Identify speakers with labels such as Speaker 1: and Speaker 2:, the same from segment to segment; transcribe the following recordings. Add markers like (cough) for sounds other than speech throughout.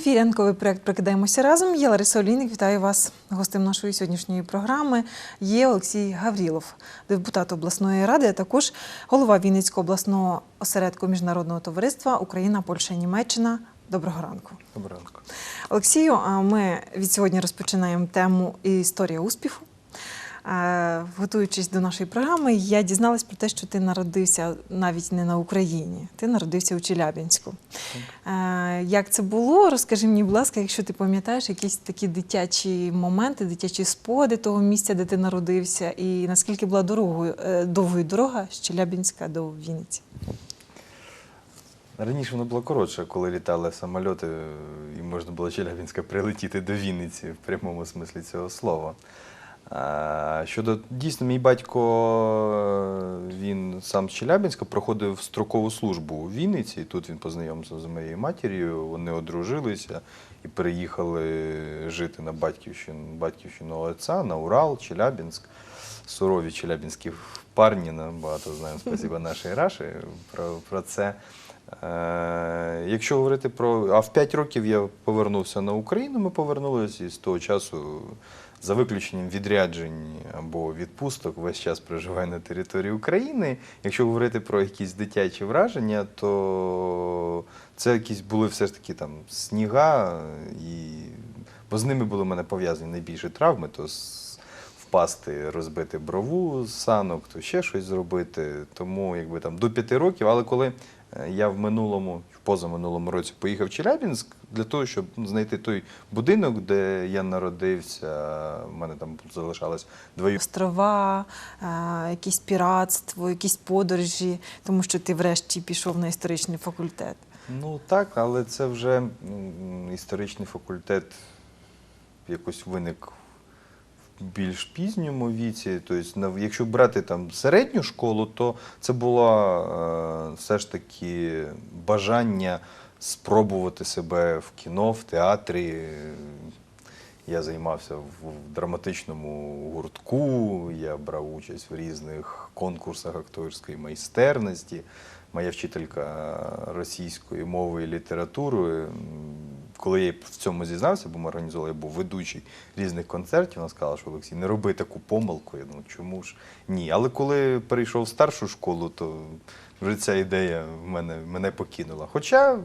Speaker 1: ефірі ранковий проект Прокидаємося разом. Я Лариса Олійник. Вітаю вас. Гостем нашої сьогоднішньої програми є Олексій Гаврілов, депутат обласної ради, а також голова Вінницького обласного осередку міжнародного товариства Україна, Польща, Німеччина. Доброго ранку.
Speaker 2: Доброго ранку.
Speaker 1: Олексію, ми від сьогодні розпочинаємо тему історія успіху. Е, Готуючись до нашої програми, я дізналась про те, що ти народився навіть не на Україні, ти народився у Челябінську. Е, Як це було? Розкажи мені, будь ласка, якщо ти пам'ятаєш якісь такі дитячі моменти, дитячі спогади того місця, де ти народився, і наскільки була дорогою, е, довгою дорога з Челябінська до Вінниці?
Speaker 2: Раніше воно було коротше, коли літали самольоти, і можна було Челябінська прилетіти до Вінниці в прямому смислі цього слова. Щодо дійсно, мій батько він сам з Челябінська проходив строкову службу у Вінниці. Тут він познайомився з моєю матір'ю. Вони одружилися і переїхали жити на батьківщину, батьківщину отця, на Урал, Челябінськ. Сурові челябінські парні, нам багато знаємо, (laughs) спасіба нашої Раші про, про це. Е, якщо говорити про. А в 5 років я повернувся на Україну, ми повернулися і з того часу, за виключенням відряджень або відпусток, весь час проживаю на території України. Якщо говорити про якісь дитячі враження, то це якісь були все ж таки там сніга, і... бо з ними були в мене пов'язані найбільші травми. То з впасти, розбити брову з санок, то ще щось зробити. Тому якби там до п'яти років, але коли е, я в минулому, позаминулому році поїхав в Челябінськ для того, щоб знайти той будинок, де я народився, в мене там залишалось двоє.
Speaker 1: Острова, е, якісь піратство, якісь подорожі, тому що ти врешті пішов на історичний факультет.
Speaker 2: Ну так, але це вже історичний факультет якось виник більш пізньому віці. Тобто, якщо брати там середню школу, то це було е, все ж таки бажання спробувати себе в кіно, в театрі. Я займався в драматичному гуртку, я брав участь в різних конкурсах акторської майстерності. Моя вчителька російської мови і літератури, коли я в цьому зізнався, бо ми організували, я був ведучий різних концертів, вона сказала, що Олексій, не роби таку помилку. Я думаю, чому ж ні. Але коли перейшов в старшу школу, то вже ця ідея в мене, мене покинула. Хоча,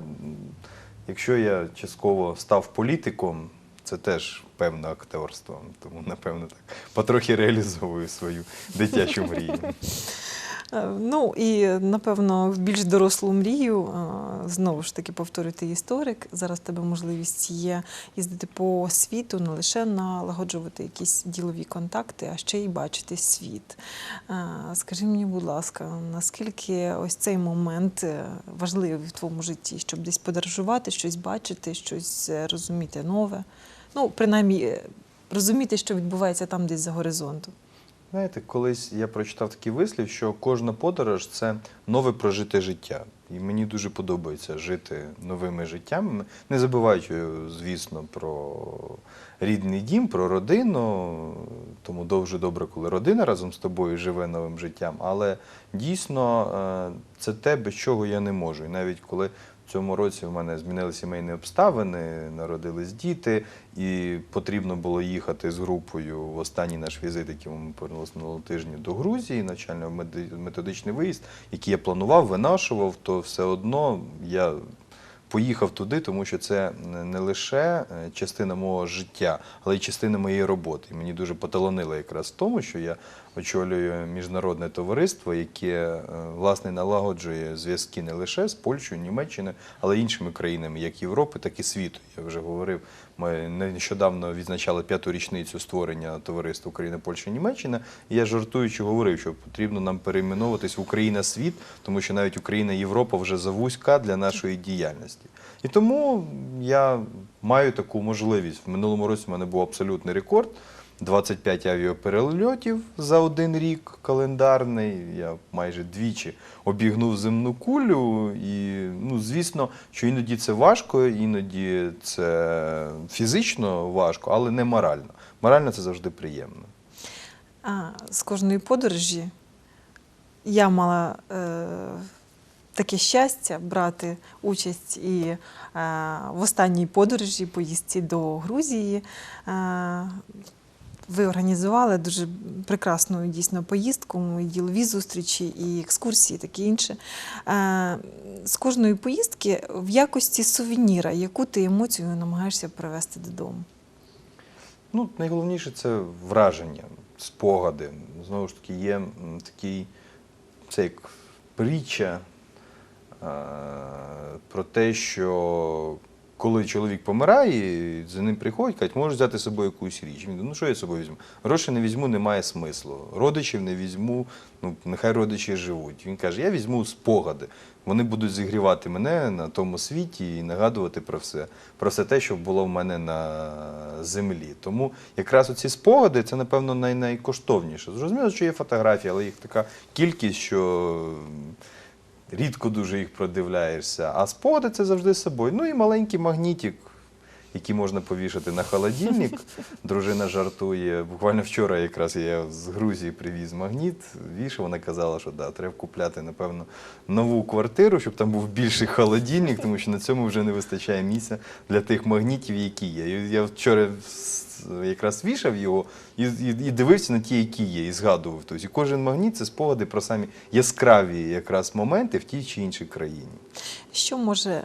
Speaker 2: якщо я частково став політиком, це теж певне акторство, тому напевно так потрохи реалізовую свою дитячу мрію.
Speaker 1: Е, Ну і напевно в більш дорослу мрію е, знову ж таки повторюю, ти історик. Зараз тебе можливість є їздити по світу, не лише налагоджувати якісь ділові контакти, а ще й бачити світ. Е, Скажи мені, будь ласка, наскільки ось цей момент важливий в твоєму житті, щоб десь подорожувати, щось бачити, щось розуміти нове? Ну, принаймні, розуміти, що відбувається там десь за горизонтом.
Speaker 2: Знаєте, колись я прочитав такий вислів, що кожна подорож це нове прожите життя. І мені дуже подобається жити новими життями, не забуваючи, звісно, про рідний дім, про родину. Тому дуже добре, коли родина разом з тобою живе новим життям. Але дійсно е, це те, без чого я не можу. І навіть коли цьому році в мене змінили сімейні обставини, народились діти, і потрібно було їхати з групою в останній наш візит, який ми повернулися минулого тижня до Грузії, навчально-методичний виїзд, який я планував, винашував, то все одно я поїхав туди, тому що це не лише е, частина мого життя, але й частина моєї роботи. Мені дуже поталанило якраз в тому, що я очолюю міжнародне товариство, яке е, власне налагоджує зв'язки не лише з Польщею, Німеччиною, але й іншими країнами, як Європи, так і світу. Я вже говорив. Ми нещодавно відзначали п'яту річницю створення товариства Україна, Польща, Німеччина. І я жартуючи говорив, що потрібно нам перейменовуватись в Україна світ, тому що навіть Україна Європа вже завузька для нашої діяльності. І тому я маю таку можливість. В минулому році в мене був абсолютний рекорд. 25 авіаперельотів за один рік календарний. Я майже двічі обігнув земну кулю. І, ну, звісно, що іноді це важко, іноді це фізично важко, але не морально. Морально це завжди приємно.
Speaker 1: А, з кожної подорожі я мала е, таке щастя брати участь і е, в останній подорожі, поїздці до Грузії. Е, ви організували дуже прекрасну дійсно поїздку, ділові зустрічі, і екскурсії, таке інше. Е, З кожної поїздки в якості сувеніра, яку ти емоцію намагаєшся привезти додому.
Speaker 2: Ну, найголовніше це враження, спогади. Знову ж таки, є такий це як притча е, про те, що коли чоловік помирає, за ним приходять, кажуть, можеш взяти з собою якусь річ. Він ну що я з собою візьму? Гроші не візьму, немає смислу. Родичів не візьму, ну нехай родичі живуть. Він каже, я візьму спогади. Вони будуть зігрівати мене на тому світі і нагадувати про все, про все те, що було в мене на землі. Тому якраз оці спогади це, напевно, най- найкоштовніше. Зрозуміло, що є фотографії, але їх така кількість, що рідко дуже їх продивляєшся. А спогади це завжди з собою. Ну і маленький магнітик, який можна повішати на холодильник. (laughs) Дружина жартує. Буквально вчора якраз я з Грузії привіз магніт, вішав, вона казала, що да, треба купляти, напевно, нову квартиру, щоб там був більший холодильник, тому що на цьому вже не вистачає місця для тих магнітів, які є. Я вчора якраз вішав його і, і, і дивився на ті, які є, і згадував. Тобто, і кожен магніт це спогади про самі яскраві якраз моменти в тій чи іншій країні.
Speaker 1: Що може е,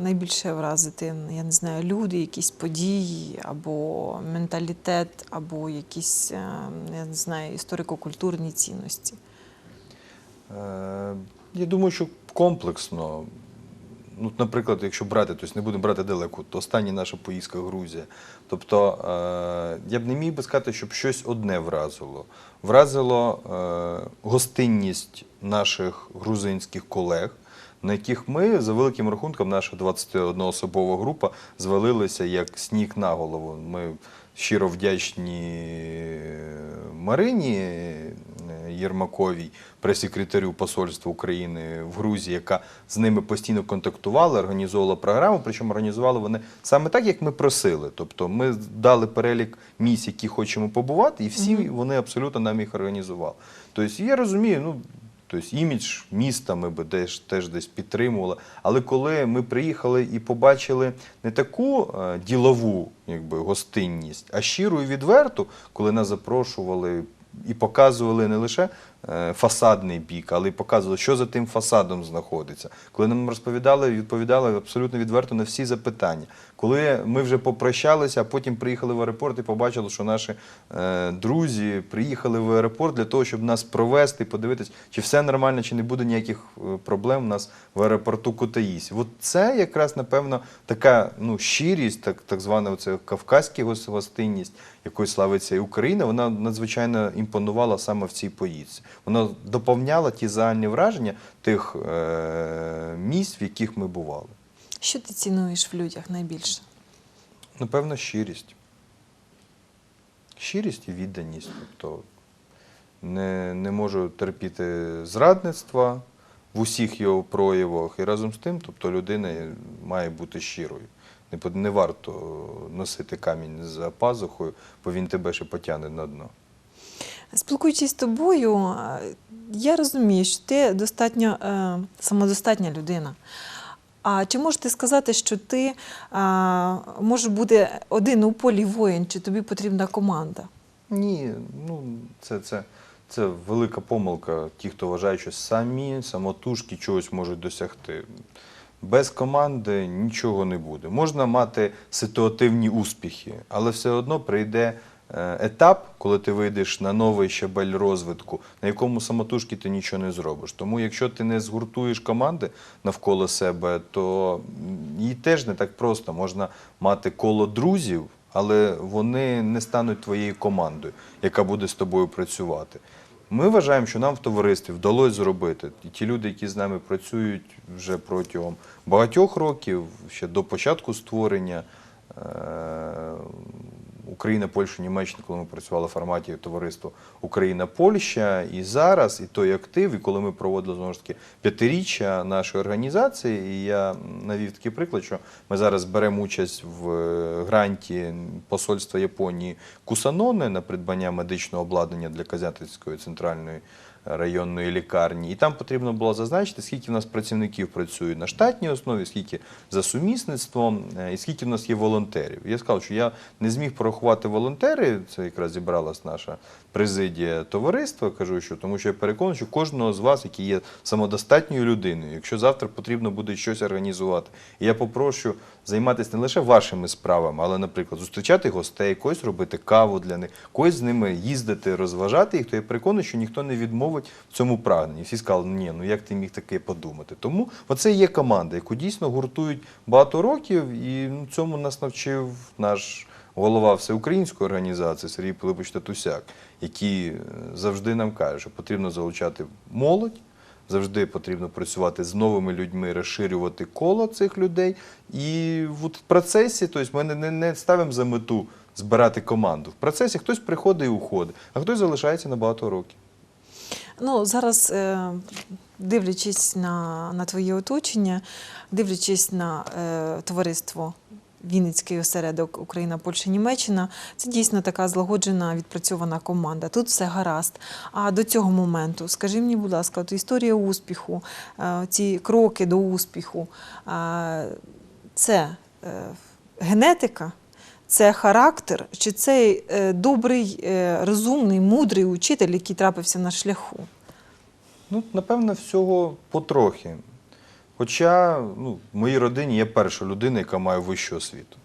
Speaker 1: найбільше вразити? Я не знаю, люди, якісь події, або менталітет, або якісь е, я не знаю, історико-культурні цінності.
Speaker 2: Е, Я думаю, що комплексно. Ну, наприклад, якщо брати, тобто не будемо брати далеко, то остання наша поїздка Грузія. Тобто е, я б не міг би сказати, щоб щось одне вразило. Вразило е, гостинність наших грузинських колег, на яких ми, за великим рахунком, наша 21-особова група звалилися як сніг на голову. Ми щиро вдячні Марині е, Єрмаковій, прес-секретарю Посольства України в Грузії, яка з ними постійно контактувала, організовувала програму. Причому організували вони саме так, як ми просили. Тобто ми дали перелік місць, які хочемо побувати, і всі вони абсолютно нам їх організували. Тобто я розумію, ну. Тобто імідж міста ми би теж, теж десь підтримували. Але коли ми приїхали і побачили не таку е, ділову якби, гостинність, а щиру і відверту, коли нас запрошували і показували не лише фасадний бік, але й показували, що за тим фасадом знаходиться. Коли нам розповідали, відповідали абсолютно відверто на всі запитання. Коли ми вже попрощалися, а потім приїхали в аеропорт і побачили, що наші е, друзі приїхали в аеропорт для того, щоб нас провести, подивитись, чи все нормально, чи не буде ніяких е, проблем у нас в аеропорту Кутаїсі. От це якраз, напевно, така ну, щирість, так, так звана оце кавказька гос- гостинність, якою славиться і Україна, вона надзвичайно імпонувала саме в цій поїздці. Вона доповняла ті загальні враження тих е, місць, в яких ми бували.
Speaker 1: Що ти цінуєш в людях найбільше?
Speaker 2: Напевно, щирість. Щирість і відданість. Тобто не, не можу терпіти зрадництва в усіх його проявах. І разом з тим, тобто людина має бути щирою. Не, не варто носити камінь за пазухою, бо він тебе ще потягне на дно.
Speaker 1: Спілкуючись з тобою, я розумію, що ти достатньо е, самодостатня людина. А чи можеш ти сказати, що ти е, можеш бути один у полі воїн, чи тобі потрібна команда?
Speaker 2: Ні, ну це, це, це велика помилка. Ті, хто вважає, що самі самотужки чогось можуть досягти. Без команди нічого не буде. Можна мати ситуативні успіхи, але все одно прийде е, етап, коли ти вийдеш на новий щабель розвитку, на якому самотужки ти нічого не зробиш. Тому якщо ти не згуртуєш команди навколо себе, то їй теж не так просто. Можна мати коло друзів, але вони не стануть твоєю командою, яка буде з тобою працювати. Ми вважаємо, що нам в товаристві вдалося зробити. І ті люди, які з нами працюють вже протягом багатьох років, ще до початку створення е- Україна, Польща, Німеччина, коли ми працювали в форматі товариства Україна, Польща, і зараз, і той актив, і коли ми проводили знову ж таки п'ятиріччя нашої організації, і я навів такий приклад, що ми зараз беремо участь в е, гранті посольства Японії Кусаноне на придбання медичного обладнання для Казятинської центральної районної лікарні. І там потрібно було зазначити, скільки в нас працівників працює на штатній основі, скільки за сумісництвом, е, і скільки в нас є волонтерів. Я сказав, що я не зміг порахувати волонтери. Це якраз зібралась наша президія товариства. Кажу, що тому що я переконаний, що кожного з вас, який є самодостатньою людиною, якщо завтра потрібно буде щось організувати, я попрошу займатися не лише вашими справами, але, наприклад, зустрічати гостей, когось робити каву для них, когось з ними їздити, розважати їх, то я переконаний, що ніхто не відмовить в цьому прагненні. Всі сказали, ні, ну як ти міг таке подумати? Тому оце є команда, яку дійсно гуртують багато років, і цьому нас навчив наш голова всеукраїнської організації Сергій Пилипович Татусяк, який е, завжди нам каже, що потрібно залучати молодь. Завжди потрібно працювати з новими людьми, розширювати коло цих людей. І в процесі, тобто ми не, не, не ставимо за мету збирати команду. В процесі хтось приходить і уходить, а хтось залишається на багато років.
Speaker 1: Ну, зараз, е, дивлячись на, на твоє оточення, дивлячись на е, товариство Вінницький осередок Україна, Польща, Німеччина, це дійсно така злагоджена, відпрацьована команда. Тут все гаразд. А до цього моменту, скажи мені, будь ласка, от історія успіху, е, ці кроки до успіху, е, це е, генетика? Це характер, чи це е, добрий, розумний, мудрий учитель, який трапився на шляху?
Speaker 2: Ну, напевно, всього потрохи. Хоча ну, в моїй родині є перша людина, яка має вищу освіту.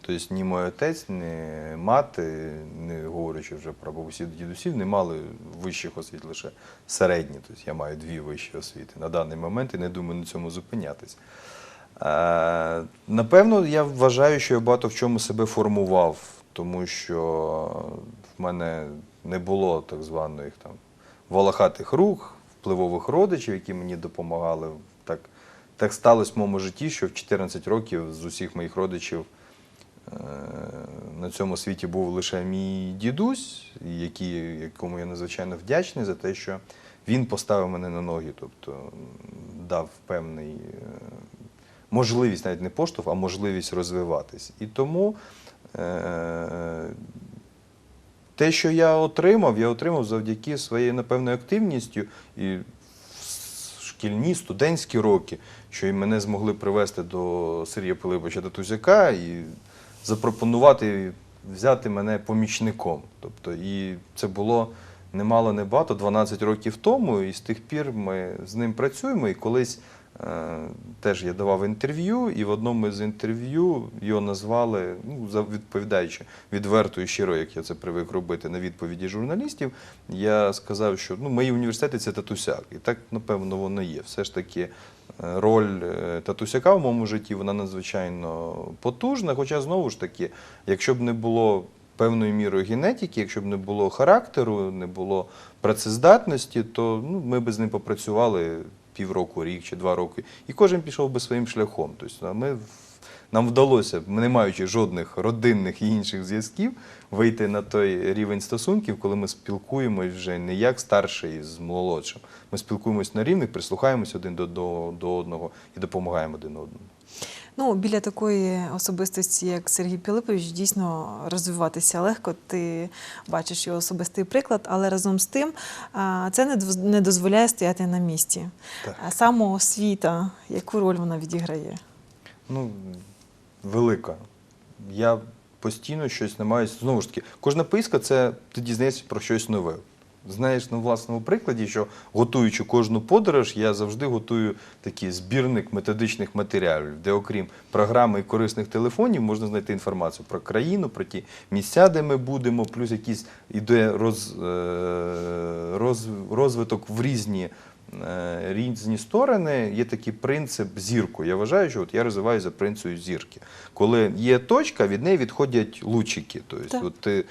Speaker 2: Тобто ні мій отець, ні мати, не говорячи вже про бабусів дідусів, не мали вищих освіт, лише середні. Тобто я маю дві вищі освіти на даний момент і не думаю на цьому зупинятись. Е, напевно, я вважаю, що я багато в чому себе формував, тому що в мене не було так званих там волохатих рук, впливових родичів, які мені допомагали. Так, сталося в моєму житті, що в 14 років з усіх моїх родичів е, на цьому світі був лише мій дідусь, який, якому я надзвичайно вдячний за те, що він поставив мене на ноги, тобто дав певний е, можливість, навіть не поштовх, а можливість розвиватись. І тому е, те, що я отримав, я отримав завдяки своєї, напевно, активністю і шкільні, студентські роки, що і мене змогли привести до Сергія Пилиповича Татузяка і запропонувати взяти мене помічником. Тобто, і це було немало небагато, 12 років тому, і з тих пір ми з ним працюємо. І колись теж я давав інтерв'ю, і в одному з інтерв'ю його назвали, ну, відповідаючи відверто і щиро, як я це привик робити на відповіді журналістів, я сказав, що ну, мої університети це татусяк. І так, напевно, воно є. Все ж таки. е, Роль е, татусяка в моєму житті вона надзвичайно потужна. Хоча знову ж таки, якщо б не було певною мірою генетики, якщо б не було характеру, не було працездатності, то ну, ми б з ним попрацювали півроку, рік чи два роки, і кожен пішов би своїм шляхом. Тобто, ми, нам вдалося, не маючи жодних родинних і інших зв'язків, вийти на той рівень стосунків, коли ми спілкуємось вже не як старший з молодшим. Ми спілкуємось на рівних, прислухаємось один до, до, до одного і допомагаємо один одному.
Speaker 1: Ну, біля такої особистості, як Сергій Пилипович, дійсно розвиватися легко. Ти бачиш його особистий приклад, але разом з тим це не дозволяє стояти на місці. Самоосвіта, яку роль вона відіграє?
Speaker 2: Ну, велика. Я постійно щось намагаюся. Знову ж таки, кожна поїздка це ти дізнаєшся про щось нове. Знаєш на власному прикладі, що готуючи кожну подорож, я завжди готую такий збірник методичних матеріалів, де, окрім програми і корисних телефонів, можна знайти інформацію про країну, про ті місця, де ми будемо, плюс якийсь іде роз, е, роз, розвиток в різні е, різні сторони. Є такий принцип зірку. Я вважаю, що от я розвиваю за принципом зірки. Коли є точка, від неї відходять лучики. Тобто, от ти,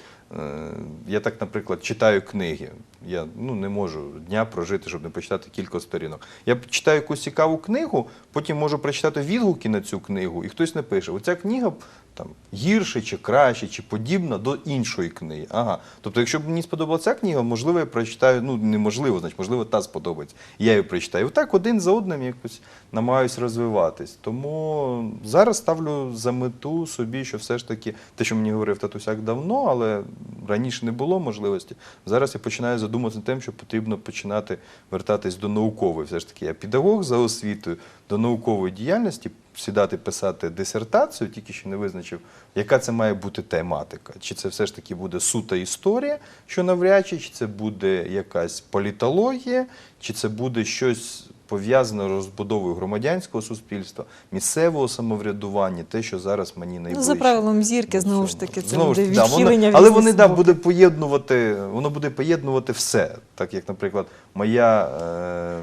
Speaker 2: я так, наприклад, читаю книги. Я ну, не можу дня прожити, щоб не почитати кілька сторінок. Я читаю якусь цікаву книгу, потім можу прочитати відгуки на цю книгу, і хтось напише: оця книга там гірше чи краще, чи подібна до іншої книги. Ага. Тобто, якщо б мені сподобалася ця книга, можливо, я прочитаю, ну неможливо, значить, можливо, та сподобається. Я її прочитаю. І так один за одним якось намагаюсь розвиватись. Тому зараз ставлю за мету собі, що все ж таки те, що мені говорив татусяк давно, але раніше не було можливості. Зараз я починаю задумуватися над тим, що потрібно починати вертатись до наукової. Все ж таки, я педагог за освітою, до наукової діяльності, сідати писати дисертацію, тільки ще не визначив, яка це має бути тематика. Чи це все ж таки буде сута історія, що навряд чи, чи це буде якась політологія, чи це буде щось пов'язане з розбудовою громадянського суспільства, місцевого самоврядування, те, що зараз мені
Speaker 1: Ну,
Speaker 2: найближче.
Speaker 1: за правилом зірки, знову ж таки, це
Speaker 2: Знову
Speaker 1: буде
Speaker 2: да,
Speaker 1: відхилення від
Speaker 2: Але вони да, буде поєднувати, воно буде поєднувати все. Так як, наприклад, моя е,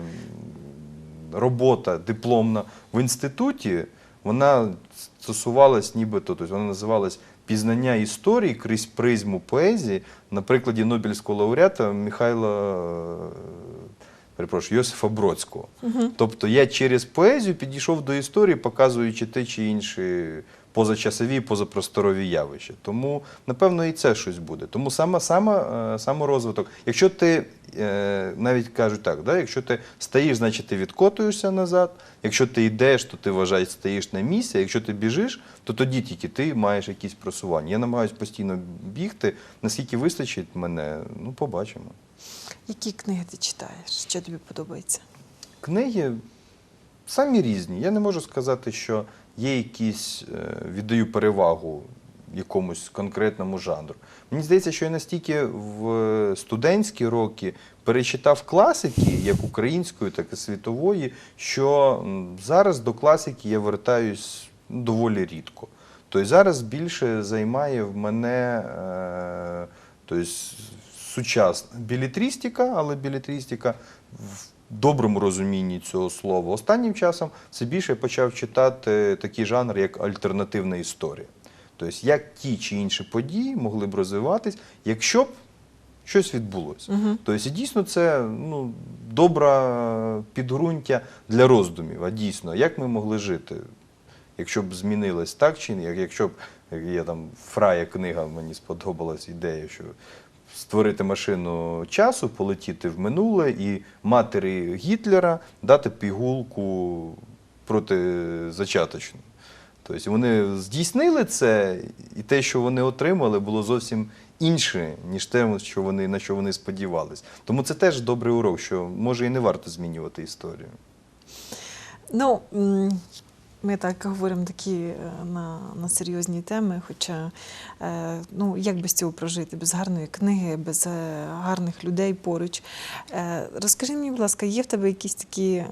Speaker 2: робота дипломна в інституті, вона стосувалась нібито, тобто вона називалась Пізнання історії крізь призму поезії на прикладі Нобелівського лауреата Михайла е, перепрошую, Йосифа Бродського. Тобто я через поезію підійшов до історії, показуючи те чи інші позачасові, позапросторові явища. Тому, напевно, і це щось буде. Тому саме, саморозвиток. Якщо ти е, навіть кажуть так, да, якщо ти стоїш, значить ти відкотуєшся назад. Якщо ти йдеш, то ти вважаєш, стоїш на місці. Якщо ти біжиш, то тоді тільки ти маєш якісь просування. Я намагаюся постійно бігти. Наскільки вистачить мене, ну побачимо.
Speaker 1: Які книги ти читаєш? Що тобі подобається?
Speaker 2: Книги самі різні. Я не можу сказати, що є якісь, е, віддаю перевагу якомусь конкретному жанру. Мені здається, що я настільки в студентські роки перечитав класики, як української, так і світової, що зараз до класики я вертаюсь доволі рідко. Тобто зараз більше займає в мене е, тобто, сучасна білетрістика, але білетрістика в доброму розумінні цього слова. Останнім часом все більше я почав читати такий жанр, як альтернативна історія. Тобто, як ті чи інші події могли б розвиватись, якщо б щось відбулося.
Speaker 1: Мгм.
Speaker 2: Тобто, дійсно, це ну, добре підґрунтя для роздумів. А дійсно, як ми могли жити, якщо б змінилось так чи ні, якщо б як є там Фрая книга, мені сподобалась ідея, що створити машину часу, полетіти в минуле і матері Гітлера дати пігулку протизачаточну. Тобто вони здійснили це, і те, що вони отримали, було зовсім інше, ніж те, що вони, на що вони сподівались. Тому це теж добрий урок, що може і не варто змінювати історію.
Speaker 1: Ну, ми так говоримо такі е, на, на серйозні теми, хоча е, ну, як без цього прожити, без гарної книги, без е, гарних людей поруч. Е, Розкажи мені, будь ласка, є в тебе якісь такі е,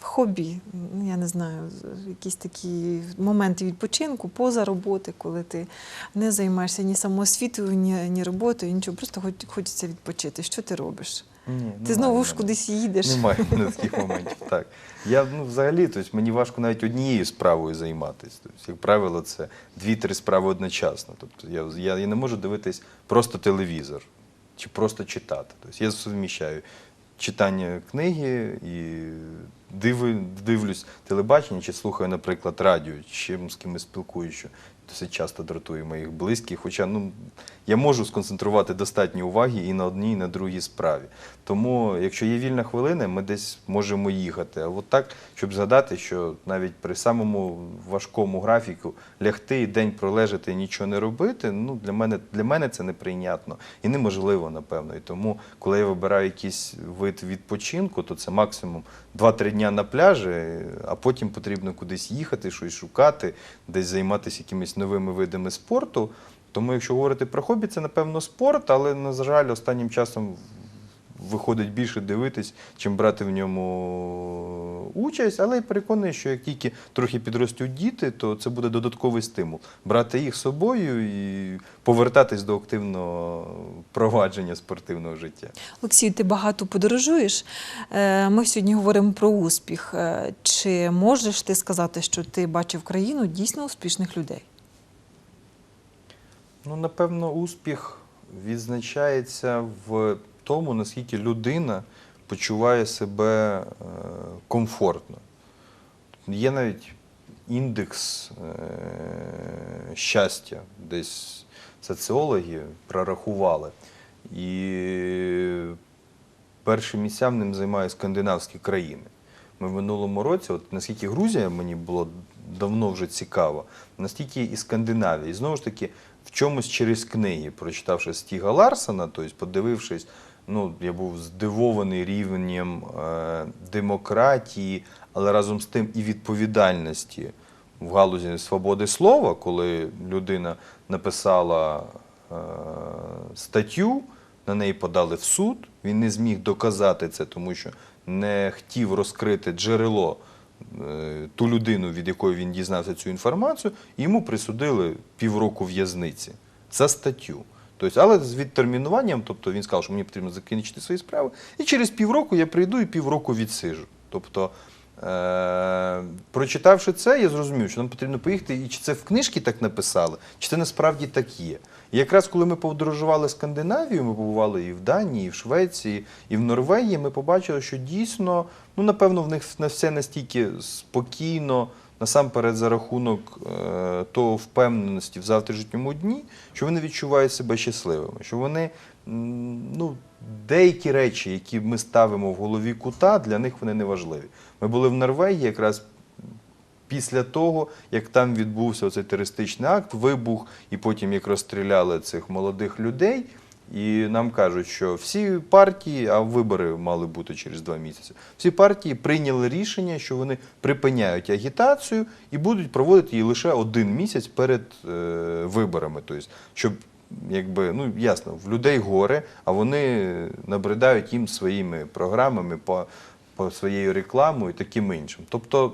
Speaker 1: хобі, ну, я не знаю, якісь такі моменти відпочинку поза роботи, коли ти не займаєшся ні самоосвітою, ні, ні роботою, нічого, просто хоч, хочеться відпочити. Що ти робиш?
Speaker 2: Ні,
Speaker 1: Ти знову ж кудись їдеш.
Speaker 2: Немає в мене таких моментів. Так. Я ну, взагалі, тобто, мені важко навіть однією справою займатися. Тобто, як правило, це дві-три справи одночасно. Тобто, я, я, я не можу дивитись просто телевізор чи просто читати. Тобто, я суміщаю читання книги і дивлюсь телебачення чи слухаю, наприклад, радіо, чи з кимось спілкуюся, досить часто дратує моїх близьких. Хоча ну, я можу сконцентрувати достатньо уваги і на одній, і на другій справі. Тому, якщо є вільна хвилина, ми десь можемо їхати. А от так, щоб згадати, що навіть при самому важкому графіку лягти і день пролежати і нічого не робити, ну для мене для мене це неприйнятно і неможливо, напевно. І тому, коли я вибираю якийсь вид відпочинку, то це максимум 2-3 дня на пляжі, а потім потрібно кудись їхати, щось шукати, десь займатися якимись новими видами спорту. Тому, якщо говорити про хобі, це напевно спорт, але на жаль, останнім часом виходить більше дивитись, чим брати в ньому участь. Але я переконаний, що як тільки трохи підростуть діти, то це буде додатковий стимул брати їх з собою і повертатись до активного провадження спортивного життя.
Speaker 1: Олексію, ти багато подорожуєш. Е, Ми сьогодні говоримо про успіх. Е, Чи можеш ти сказати, що ти бачив країну дійсно успішних людей?
Speaker 2: Ну, напевно, успіх відзначається в тому, наскільки людина почуває себе е, комфортно. Є навіть індекс е, щастя, десь соціологи прорахували. І перші місця в ним займають скандинавські країни. Ми в минулому році, от наскільки Грузія мені було давно вже цікаво, настільки і Скандинавія. І знову ж таки, в чомусь через книги, прочитавши Стіга Ларсена, тобто подивившись, ну, я був здивований рівнем е, демократії, але разом з тим і відповідальності в галузі свободи слова, коли людина написала е, статтю, на неї подали в суд, він не зміг доказати це, тому що не хотів розкрити джерело е, ту людину, від якої він дізнався цю інформацію, йому присудили півроку в'язниці за статтю. Тобто, але з відтермінуванням, тобто він сказав, що мені потрібно закінчити свої справи, і через півроку я прийду і півроку відсижу. Тобто, е- прочитавши це, я зрозумів, що нам потрібно поїхати, і чи це в книжці так написали, чи це насправді так є. І якраз коли ми подорожували Скандинавію, ми побували і в Данії, і в Швеції, і в Норвегії, ми побачили, що дійсно, ну напевно, в них на все настільки спокійно, насамперед за рахунок е, того впевненості в завтрашньому дні, що вони відчувають себе щасливими, що вони ну, деякі речі, які ми ставимо в голові кута, для них вони не важливі. Ми були в Норвегії якраз після того, як там відбувся цей терористичний акт, вибух, і потім як розстріляли цих молодих людей. І нам кажуть, що всі партії, а вибори мали бути через два місяці, всі партії прийняли рішення, що вони припиняють агітацію і будуть проводити її лише один місяць перед е, виборами. Тобто, щоб якби ну ясно, в людей горе, а вони набридають їм своїми програмами по, по своєю рекламою і таким іншим. Тобто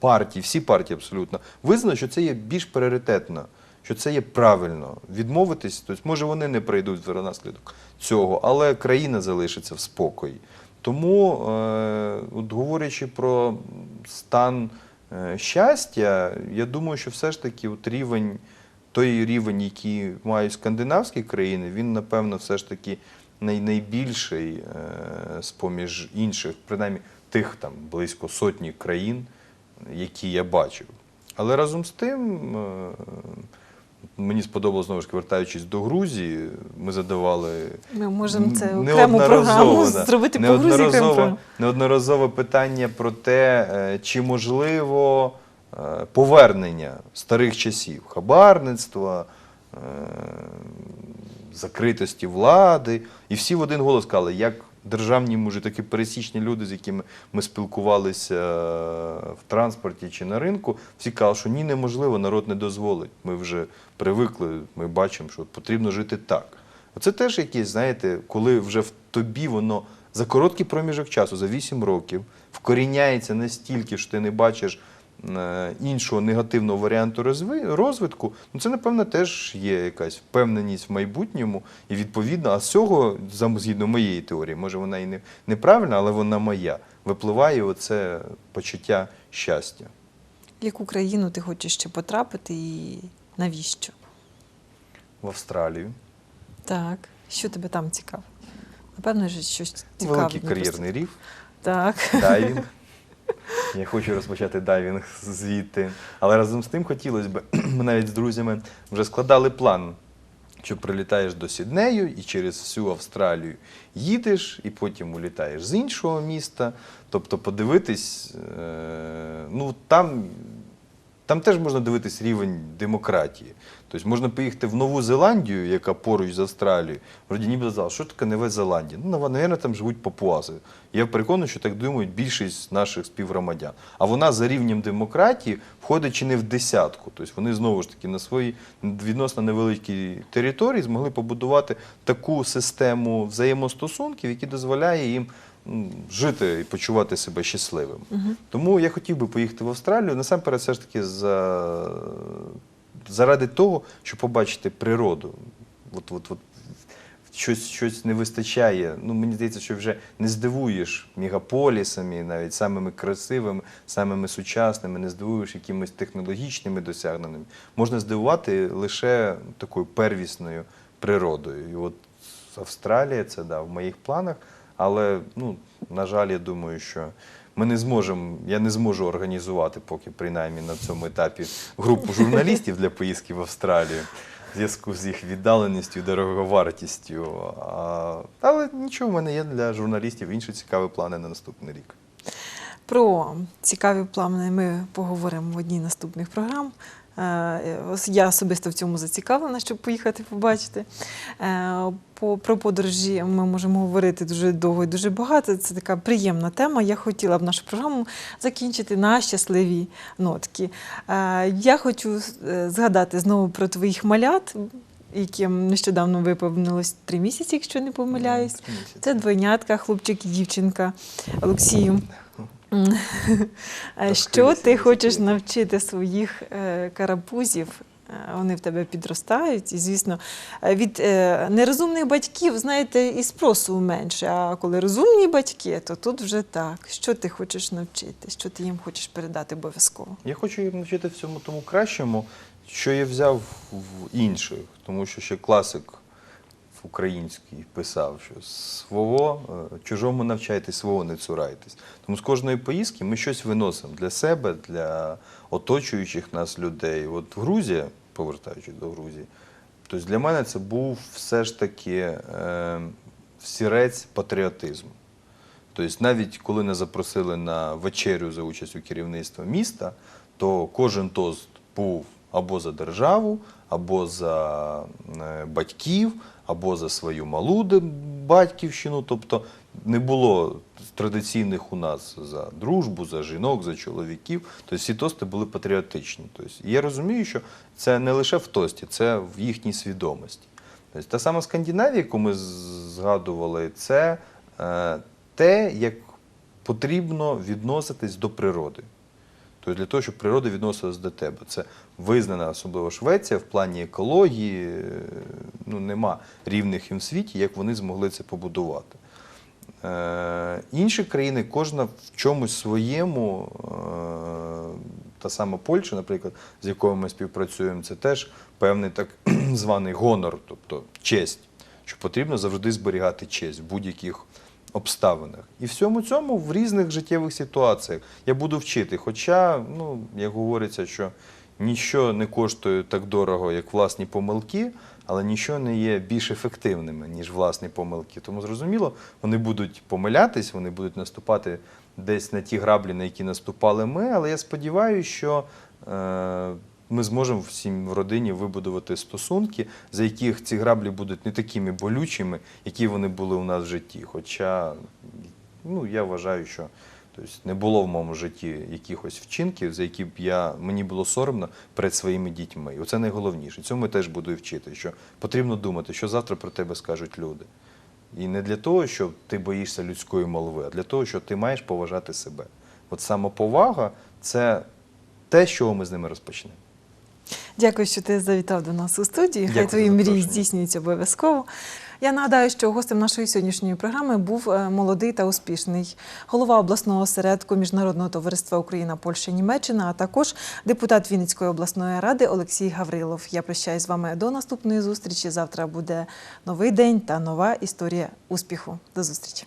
Speaker 2: партії, всі партії абсолютно визнали, що це є більш пріоритетно, що це є правильно. Відмовитись, тобто, може вони не прийдуть наслідок цього, але країна залишиться в спокої. Тому, е, от говорячи про стан е, щастя, я думаю, що все ж таки от рівень, той рівень, який мають скандинавські країни, він, напевно, все ж таки най, найбільший е, з-поміж інших, принаймні тих там близько сотні країн, які я бачив. Але разом з тим, мені сподобалось знову ж таки, вертаючись до Грузії, ми задавали
Speaker 1: Ми можемо це окрему програму зробити по Грузії.
Speaker 2: неодноразове питання про те, е, чи можливо е, повернення старих часів хабарництва, е, закритості влади. І всі в один голос сказали, як державні, такі пересічні люди, з якими ми спілкувалися е, в транспорті чи на ринку, всі казали, що ні, неможливо, народ не дозволить. Ми вже привикли, ми бачимо, що потрібно жити так. Оце теж якесь, знаєте, коли вже в тобі воно за короткий проміжок часу, за 8 років, вкоріняється настільки, що ти не бачиш іншого негативного варіанту розвитку, ну це, напевно, теж є якась впевненість в майбутньому. І відповідно, а з цього, згідно моєї теорії, може вона і не, неправильна, але вона моя, випливає оце почуття щастя.
Speaker 1: В яку країну ти хочеш ще потрапити і навіщо?
Speaker 2: В Австралію.
Speaker 1: Так, що тебе там цікаво? Напевно, щось цікаве.
Speaker 2: Великий
Speaker 1: просто-
Speaker 2: кар'єрний рів.
Speaker 1: Так.
Speaker 2: дайвінг. (laughs) Я хочу розпочати дайвінг звідти. Але разом з тим хотілося б, (clears throat) ми навіть з друзями вже складали план, що прилітаєш до Сіднею і через всю Австралію їдеш, і потім улітаєш з іншого міста. Тобто подивитись, е, ну там. Там теж можна дивитись рівень демократії. Тобто можна поїхати в Нову Зеландію, яка поруч з Австралією. Вроді ніби сказав, що таке Нова Зеландія? Ну, напевно, там живуть папуаси. Я переконаний, що так думають більшість наших співгромадян. А вона за рівнем демократії входить чи не в десятку. Тобто вони знову ж таки на своїй відносно невеликій території змогли побудувати таку систему взаємостосунків, які дозволяє їм жити і почувати себе щасливим. Тому я хотів би поїхати в Австралію, насамперед, все ж таки, за... заради того, щоб побачити природу. От, от, от, щось, щось не вистачає. Ну, мені здається, що вже не здивуєш мегаполісами, навіть самими красивими, самими сучасними, не здивуєш якимись технологічними досягненнями. Можна здивувати лише такою первісною природою. І от Австралія це да, в моїх планах. Але, ну, на жаль, я думаю, що ми не зможемо, я не зможу організувати поки принаймні на цьому етапі групу журналістів для поїздки в Австралію в зв'язку з їх віддаленістю, дороговартістю. Але нічого, в мене є для журналістів інші цікаві плани на наступний рік.
Speaker 1: Про цікаві плани ми поговоримо в одній наступних програм. Е, Я особисто в цьому зацікавлена, щоб поїхати побачити. Е, По, про подорожі ми можемо говорити дуже довго і дуже багато. Це така приємна тема. Я хотіла б нашу програму закінчити на щасливій нотки. Е, Я хочу згадати знову про твоїх малят, яким нещодавно виповнилось три місяці, якщо не помиляюсь. Це двойнятка, хлопчик і дівчинка Олексію. Е, Що ти хочеш навчити своїх е, карапузів? Е, Вони в тебе підростають, і звісно, від нерозумних батьків, знаєте, і спросу менше. А коли розумні батьки, то тут вже так. Що ти хочеш навчити? Що ти їм хочеш передати обов'язково?
Speaker 2: Я хочу їх навчити всьому тому кращому, що я взяв в інших, тому що ще класик український писав, що свого, е, чужому навчайтесь, свого не цурайтесь. Тому з кожної поїздки ми щось виносимо для себе, для оточуючих нас людей. От Грузія, повертаючись до Грузії, тобто для мене це був все ж таки е, всірець патріотизму. Тобто, навіть коли не запросили на вечерю за участю керівництва міста, то кожен тост був або за державу, або за е, батьків, або за свою малу батьківщину. Тобто не було традиційних у нас за дружбу, за жінок, за чоловіків. Тобто всі тости були патріотичні. Тобто, я розумію, що це не лише в тості, це в їхній свідомості. Тобто, та сама Скандинавія, яку ми згадували, це е, те, як потрібно відноситись до природи. Тобто для того, щоб природа відносилась до тебе. Це визнана, особливо Швеція, в плані екології. Ну, нема рівних їм в світі, як вони змогли це побудувати. Е, інші країни, кожна в чомусь своєму, е, та сама Польща, наприклад, з якою ми співпрацюємо, це теж певний так (clears throat) званий гонор, тобто честь, що потрібно завжди зберігати честь в будь-яких обставинах. І всьому цьому в різних життєвих ситуаціях я буду вчити. Хоча, ну, як говориться, що ніщо не коштує так дорого, як власні помилки, але нічого не є більш ефективними, ніж власні помилки. Тому зрозуміло, вони будуть помилятись, вони будуть наступати десь на ті граблі, на які наступали ми. Але я сподіваюся, що е, ми зможемо всім в родині вибудувати стосунки, за яких ці граблі будуть не такими болючими, які вони були у нас в житті. Хоча ну, я вважаю, що тобто, не було в моєму житті якихось вчинків, за які б я, мені було соромно перед своїми дітьми. І оце найголовніше. Цьому я теж буду і вчити, що потрібно думати, що завтра про тебе скажуть люди. І не для того, що ти боїшся людської молви, а для того, що ти маєш поважати себе. От самоповага це те, з чого ми з ними розпочнемо.
Speaker 1: Дякую, що ти завітав до нас у студії. Хай твої мрії здійснюються обов'язково. Я нагадаю, що гостем нашої сьогоднішньої програми був е, молодий та успішний голова обласного осередку Міжнародного товариства Україна, Польща, Німеччина, а також депутат Вінницької обласної ради Олексій Гаврилов. Я прощаюсь з вами до наступної зустрічі. Завтра буде новий день та нова історія успіху. До зустрічі.